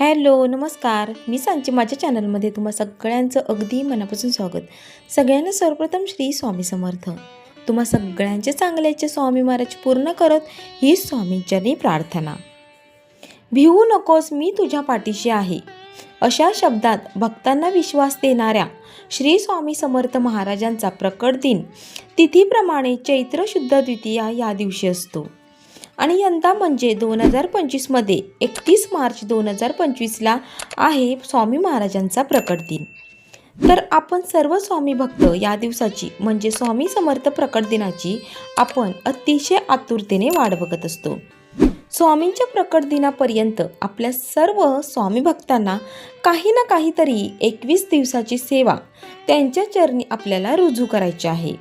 Hello नमस्कार. मी सांगते माझ्या चॅनलमध्ये तुम्हा सगळ्यांचं अगदी मनापासून स्वागत. सगळ्यांना सर्वप्रथम श्री स्वामी समर्थ. तुम्हा सगळ्यांचे चांगल्याचे स्वामी महाराज पूर्ण करत ही स्वामींच्यानी प्रार्थना. भिवू नकोस मी तुझ्या पाठीशी आहे. अशा शब्दात भक्तांना विश्वास देणाऱ्या श्री स्वामी समर्थ महाराजांचा प्रकट दिन तिथीप्रमाणे चैत्र शुद्ध द्वितीया या दिवशी असतो. आणि यंदा म्हणजे दोन हजार पंचवीसमध्ये एकतीस मार्च दोन हजार पंचवीसला आहे स्वामी महाराजांचा प्रकट दिन. तर आपण सर्व स्वामी भक्त या दिवसाची म्हणजे स्वामी समर्थ प्रकट दिनाची आपण अतिशय आतुरतेने वाट बघत असतो. स्वामींच्या प्रकट दिनापर्यंत आपल्या सर्व स्वामी भक्तांना काही ना काहीतरी एकवीस दिवसाची सेवा त्यांच्या चरणी आपल्याला रुजू करायची आहे.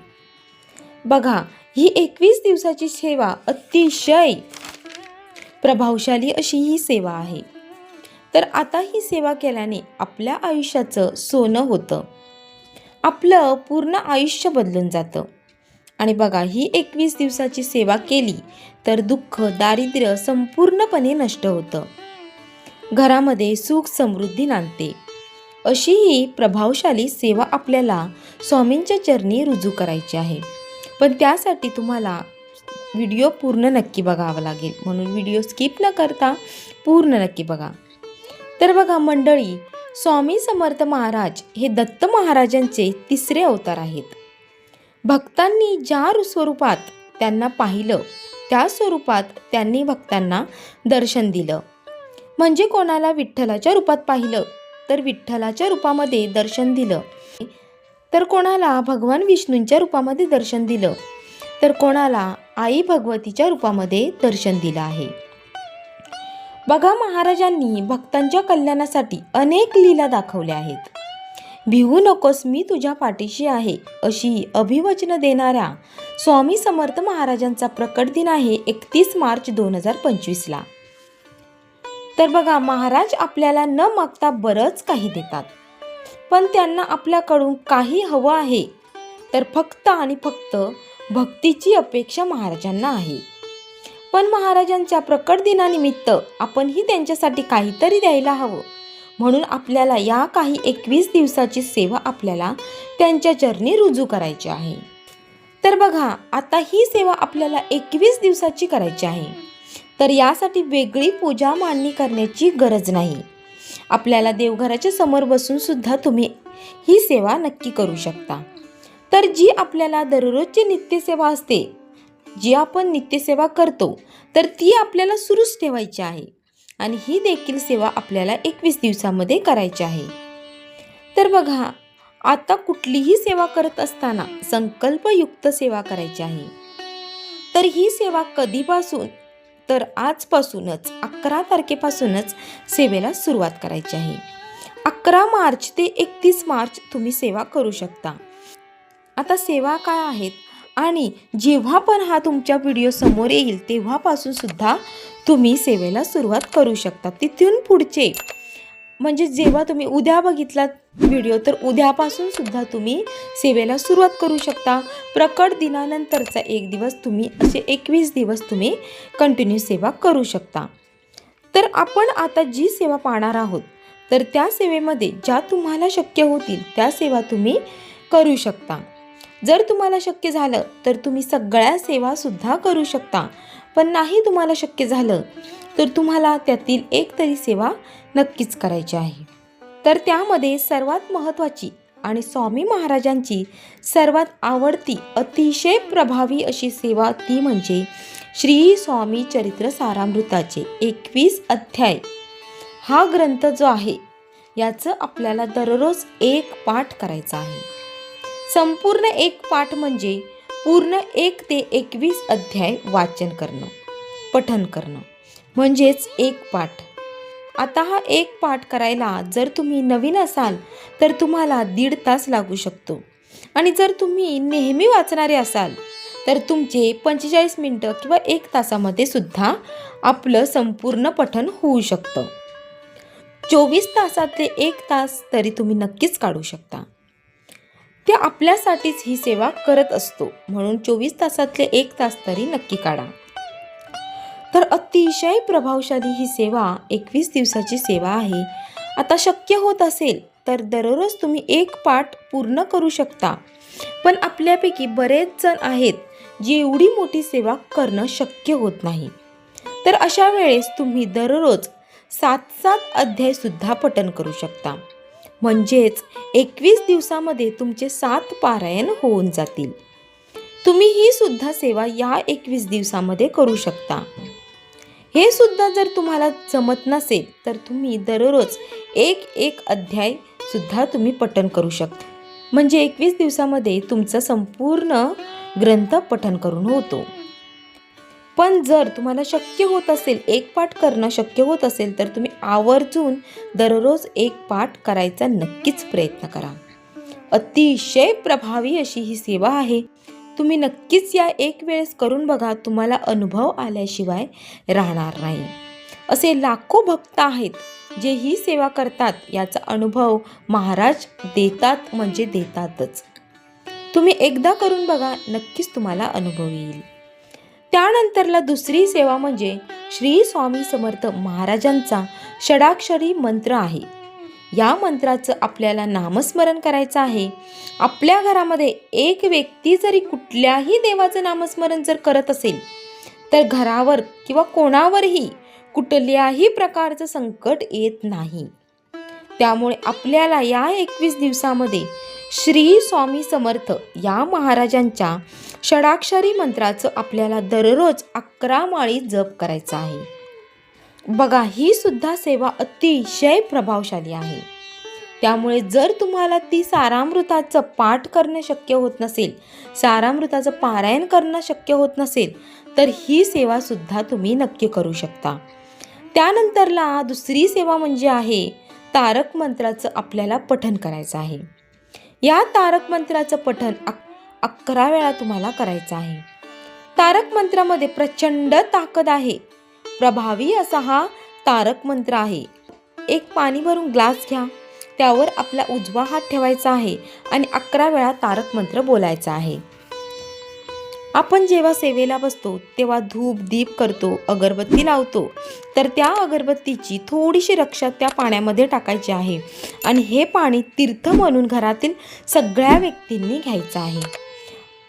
बघा ही एकवीस दिवसाची सेवा अतिशय प्रभावशाली अशी ही सेवा आहे. तर आता ही सेवा केल्याने आपल्या आयुष्याचं सोनं होतं. आपलं पूर्ण आयुष्य बदलून जातं. आणि बघा ही एकवीस दिवसाची सेवा केली तर दुःख दारिद्र्य संपूर्णपणे नष्ट होतं. घरामध्ये सुख समृद्धी नांदते. अशी ही प्रभावशाली सेवा आपल्याला स्वामींच्या चरणी रुजू करायची आहे. पण त्यासाठी तुम्हाला व्हिडिओ पूर्ण नक्की बघावा लागेल. म्हणून व्हिडिओ स्किप न करता पूर्ण नक्की बघा. तर बघा मंडळी स्वामी समर्थ महाराज हे दत्त महाराजांचे तिसरे अवतार आहेत. भक्तांनी ज्या स्वरूपात त्यांना पाहिलं त्या स्वरूपात त्यांनी भक्तांना दर्शन दिलं. म्हणजे कोणाला विठ्ठलाच्या रूपात पाहिलं तर विठ्ठलाच्या रूपामध्ये दर्शन दिलं. तर कोणाला भगवान विष्णूंच्या रूपामध्ये दर्शन दिलं? तर कोणाला आई भगवतीच्या रूपामध्ये दर्शन दिलं आहे? बघा महाराजांनी भक्तांच्या कल्याणासाठी अनेक लीला दाखवल्या आहेत. भिवू नकोस मी तुझ्या पाठीशी आहे अशी अभिवचनं देणाऱ्या स्वामी समर्थ महाराजांचा प्रकट दिन आहे एकतीस मार्च दोन हजार पंचवीसला. तर बघा महाराज आपल्याला न मागता बरंच काही देतात. पण त्यांना आपल्याकडून काही हवं आहे. तर फक्त आणि फक्त भक्तीची अपेक्षा महाराजांना आहे. पण महाराजांच्या प्रकट दिनानिमित्त आपणही त्यांच्यासाठी काहीतरी द्यायला हवं. म्हणून आपल्याला या काही एकवीस दिवसाची सेवा आपल्याला त्यांच्या चरणी रुजू करायची आहे. तर बघा आता ही सेवा आपल्याला एकवीस दिवसाची करायची आहे. तर यासाठी वेगळी पूजा मांडणी करण्याची गरज नाही. आपल्याला देवघराच्या समोर बसून सुद्धा तुम्ही ही सेवा नक्की करू शकता. तर जी आपल्याला दररोजची नित्यसेवा असते जी आपण नित्यसेवा करतो तर ती आपल्याला सुरूच ठेवायची आहे. आणि ही देखील सेवा आपल्याला एकवीस दिवसामध्ये करायची आहे. तर बघा आता कुठलीही सेवा करत असताना संकल्पयुक्त सेवा करायची आहे. तर ही सेवा कधीपासून तर आजपासूनच अकरा तारखेपासूनच सेवेला सुरुवात करायची आहे. अकरा मार्च ते एकतीस मार्च तुम्ही सेवा करू शकता. आता सेवा काय आहेत? आणि जेव्हा पण हा तुमच्या व्हिडिओ समोर येईल तेव्हापासून सुद्धा तुम्ही सेवेला सुरुवात करू शकता. तिथून पुढचे म्हणजे जेव्हा तुम्ही उद्या बघितलात व्हिडिओ तर उद्यापासून सुद्धा तुम्ही सेवेला सुरुवात करू शकता. प्रकट दिनानंतरचा एक दिवस तुम्ही असे एकवीस दिवस तुम्ही कंटिन्यू सेवा करू शकता. तर आपण आता जी सेवा पाहणार आहोत तर त्या सेवेमध्ये ज्या तुम्हाला शक्य होतील त्या सेवा तुम्ही करू शकता. जर तुम्हाला शक्य झालं तर तुम्ही सगळ्या सेवासुद्धा करू शकता. पण नाही तुम्हाला शक्य झालं तर तुम्हाला त्यातील एक तरी सेवा नक्कीच करायची आहे. तर त्यामध्ये सर्वात महत्त्वाची आणि स्वामी महाराजांची सर्वात आवडती अतिशय प्रभावी अशी सेवा ती म्हणजे श्री स्वामी चरित्र सारामृताचे एकवीस अध्याय. हा ग्रंथ जो आहे याचं आपल्याला दररोज एक पाठ करायचा आहे. संपूर्ण एक पाठ म्हणजे पूर्ण एक ते एकवीस अध्याय वाचन करणं पठन करणं म्हणजेच एक पाठ. आता हा एक पाठ करायला जर तुम्ही नवीन असाल तर तुम्हाला दीड तास लागू शकतो. आणि जर तुम्ही नेहमी वाचणारे असाल तर तुमचे पंचेचाळीस मिनटं किंवा एक तासामध्ये सुद्धा आपलं संपूर्ण पठन होऊ शकतं. चोवीस तासातले एक तास तरी तुम्ही नक्कीच काढू शकता. आपल्यासाठीच ही सेवा करत असतो. म्हणून चोवीस तासातले एक तास तरी नक्की काढा. तर अतिशय प्रभावशाली ही सेवा एकवीस दिवसाची सेवा आहे. आता शक्य होत असेल तर दररोज तुम्ही एक पाठ पूर्ण करू शकता. पण आपल्यापैकी बरेच जण आहेत जी एवढी मोठी सेवा करणं शक्य होत नाही. तर अशा वेळेस तुम्ही दररोज सात सात अध्यायसुद्धा पठन करू शकता. म्हणजेच एकवीस दिवसामध्ये तुमचे सात पारायण होऊन जातील. तुम्ही ही सुद्धा सेवा या एकवीस दिवसामध्ये करू शकता. हे सुद्धा जर तुम्हाला जमत नसेल तर तुम्ही दररोज एक एक अध्याय सुद्धा तुम्ही पठन करू शकता. म्हणजे एकवीस दिवसामध्ये तुमचा संपूर्ण ग्रंथ पठन करून होतो. पण जर तुम्हाला शक्य होत असेल एक पाठ करणं शक्य होत असेल तर तुम्ही आवर्जून दररोज एक पाठ करायचा नक्कीच प्रयत्न करा. अतिशय प्रभावी अशी ही सेवा आहे. तुम्ही नक्कीच या एक वेळेस करून बघा तुम्हाला अनुभव आल्याशिवाय राहणार नाही. असे लाखो भक्त आहेत जे ही सेवा करतात याचा अनुभव महाराज देतात म्हणजे देतातच. तुम्ही एकदा करून बघा नक्कीच तुम्हाला अनुभव येईल. त्यानंतरला दुसरी सेवा म्हणजे श्री स्वामी समर्थ महाराजांचा षडाक्षरी मंत्र आहे. या मंत्राचं आपल्याला नामस्मरण करायचं आहे. आपल्या घरामध्ये एक व्यक्ती जरी कुठल्याही देवाचं नामस्मरण जर करत असेल तर घरावर किंवा कोणावरही कुठल्याही प्रकारचं संकट येत नाही. त्यामुळे आपल्याला या एकवीस दिवसामध्ये श्री स्वामी समर्थ या महाराजांच्या षडाक्षरी मंत्राचं आपल्याला दररोज अकरा माळी जप करायचा आहे. बघा ही सुद्धा सेवा अतिशय प्रभावशाली आहे. त्यामुळे जर तुम्हाला ती सारामृताचं पाठ करणं शक्य होत नसेल सारामृताचं पारायण करणं शक्य होत नसेल तर ही सेवा सुद्धा तुम्ही नक्की करू शकता. त्यानंतरला दुसरी सेवा म्हणजे आहे तारक मंत्राचं आपल्याला पठन करायचं आहे. या तारक मंत्राचं पठन अक अकरा वेळा तुम्हाला करायचं आहे. तारक मंत्रामध्ये प्रचंड ताकद आहे. प्रभावी असा हा तारक मंत्र आहे. एक पाणी भरून ग्लास घ्या. त्यावर आपला उजवा हात ठेवायचा आहे आणि अकरा वेळा तारक मंत्र बोलायचा आहे. आपण जेव्हा सेवेला बसतो तेव्हा धूप दीप करतो अगरबत्ती लावतो. तर त्या अगरबत्तीची थोडीशी रक्षा त्या पाण्यामध्ये टाकायची आहे. आणि हे पाणी तीर्थ म्हणून घरातील सगळ्या व्यक्तींनी घ्यायचं आहे.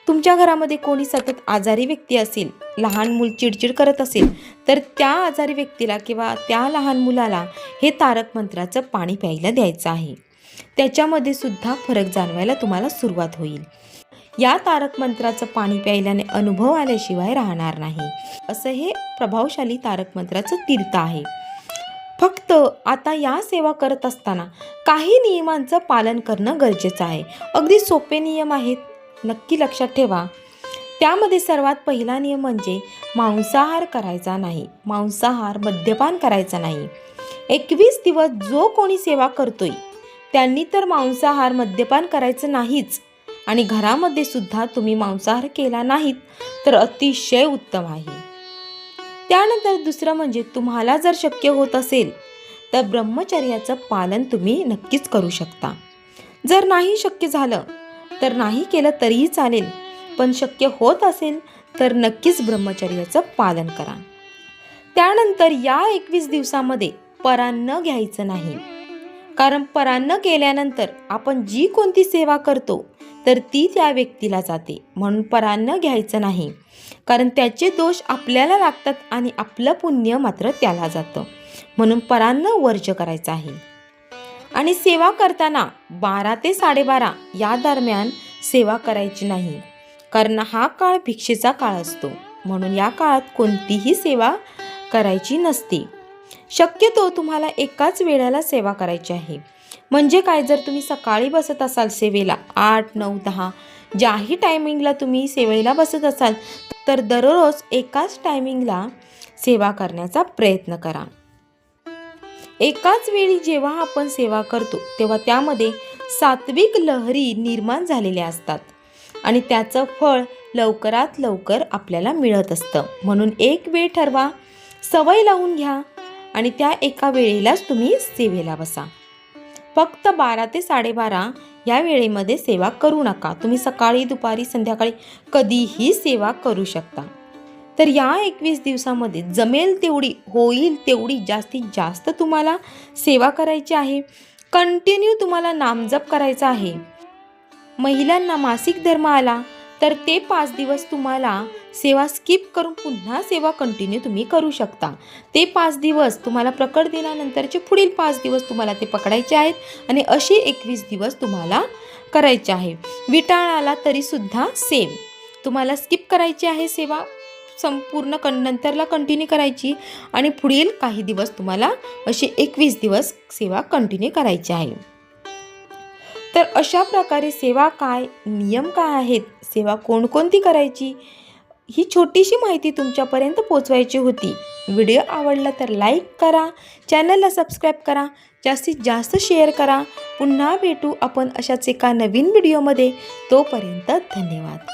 तुमच्या घरामध्ये कोणी सतत आजारी व्यक्ती असेल लहान मूल चिडचिड करत असेल तर त्या आजारी व्यक्तीला किंवा त्या लहान मुलाला हे तारक मंत्राचं पाणी प्यायला द्यायचं आहे. त्याच्यामध्ये सुद्धा फरक जाणवायला तुम्हाला सुरुवात होईल. या तारक मंत्राचं पाणी प्यायल्याने अनुभव आल्याशिवाय राहणार नाही. असं हे प्रभावशाली तारक मंत्राचं तीर्थ आहे. फक्त आता या सेवा करत असताना काही नियमांचं पालन करणं गरजेचं आहे. अगदी सोपे नियम आहेत. नक्की लक्षात ठेवा. त्यामध्ये सर्वात पहिला नियम म्हणजे मांसाहार करायचा नाही. मांसाहार मद्यपान करायचा नाही. एकवीस दिवस जो कोणी सेवा करतोय त्यांनी तर मांसाहार मद्यपान करायचं नाहीच. आणि घरामध्ये सुद्धा तुम्ही मांसाहार केला नाहीत तर अतिशय उत्तम आहे. त्यानंतर दुसरं म्हणजे तुम्हाला जर शक्य होत असेल तर ब्रह्मचर्याचं पालन तुम्ही नक्कीच करू शकता. जर नाही शक्य झालं तर नाही केलं तरीही चालेल पण शक्य होत असेल तर नक्कीच ब्रह्मचर्याचं पालन करा. त्यानंतर या एकवीस दिवसामध्ये परान्न घ्यायचं नाही. कारण परान्न केल्यानंतर आपण जी कोणती सेवा करतो तर ती त्या व्यक्तीला जाते. म्हणून परान्न घ्यायचं नाही. कारण त्याचे दोष आपल्याला लागतात आणि आपलं पुण्य मात्र त्याला जातं. म्हणून परान्न वर्ज करायचं आहे. आणि सेवा करताना बारा ते साडेबारा या दरम्यान सेवा करायची नाही. कारण हा काळ भिक्षेचा काळ असतो. म्हणून या काळात कोणतीही सेवा करायची नसते. शक्यतो तुम्हाला एकाच वेळेला सेवा करायची आहे. म्हणजे काय? जर तुम्ही सकाळी बसत असाल सेवेला आठ नऊ दहा ज्याही टायमिंगला तुम्ही सेवेला बसत असाल तर दररोज एकाच टायमिंगला सेवा करण्याचा प्रयत्न करा. एकाच वेळी जेव्हा आपण सेवा करतो तेव्हा त्यामध्ये सात्विक लहरी निर्माण झालेल्या असतात आणि त्याचं फळ लवकरात लवकर आपल्याला मिळत असतं. म्हणून एक वेळ ठरवा सवय लावून घ्या आणि त्या एका वेळेलाच तुम्ही सेवेला बसा. फक्त बारा ते साडेबारा या वेळेमध्ये सेवा करू नका. तुम्ही सकाळी दुपारी संध्याकाळी कधीही सेवा करू शकता. तर या एकवीस दिवसामध्ये जमेल तेवढी होईल तेवढी जास्तीत जास्त तुम्हाला सेवा करायची आहे. कंटिन्यू तुम्हाला नामजप करायचा आहे. महिलांना मासिक धर्म आला. तर ते पाच दिवस तुम्हाला सेवा स्किप करून पुन्हा सेवा कंटिन्यू तुम्ही करू शकता. ते पाच दिवस तुम्हाला प्रकट दिनानंतरचे पुढील पाच दिवस तुम्हाला ते पकडायचे आहेत आणि असे एकवीस दिवस तुम्हाला करायचे आहे. विटाळ आला तरीसुद्धा सेम तुम्हाला स्किप करायची आहे सेवा संपूर्ण कं नंतरला कंटिन्यू करायची आणि पुढील काही दिवस तुम्हाला असे एकवीस दिवस सेवा कंटिन्यू करायची आहे. तर अशा प्रकारे सेवा काय नियम काय आहेत सेवा कोणकोणती करायची ही छोटीशी माहिती तुमच्यापर्यंत पोचवायची होती. व्हिडिओ आवडला तर लाईक करा चॅनलला सबस्क्राईब करा जास्तीत जास्त शेअर करा. पुन्हा भेटू आपण अशाच एका नवीन व्हिडिओमध्ये. तोपर्यंत धन्यवाद.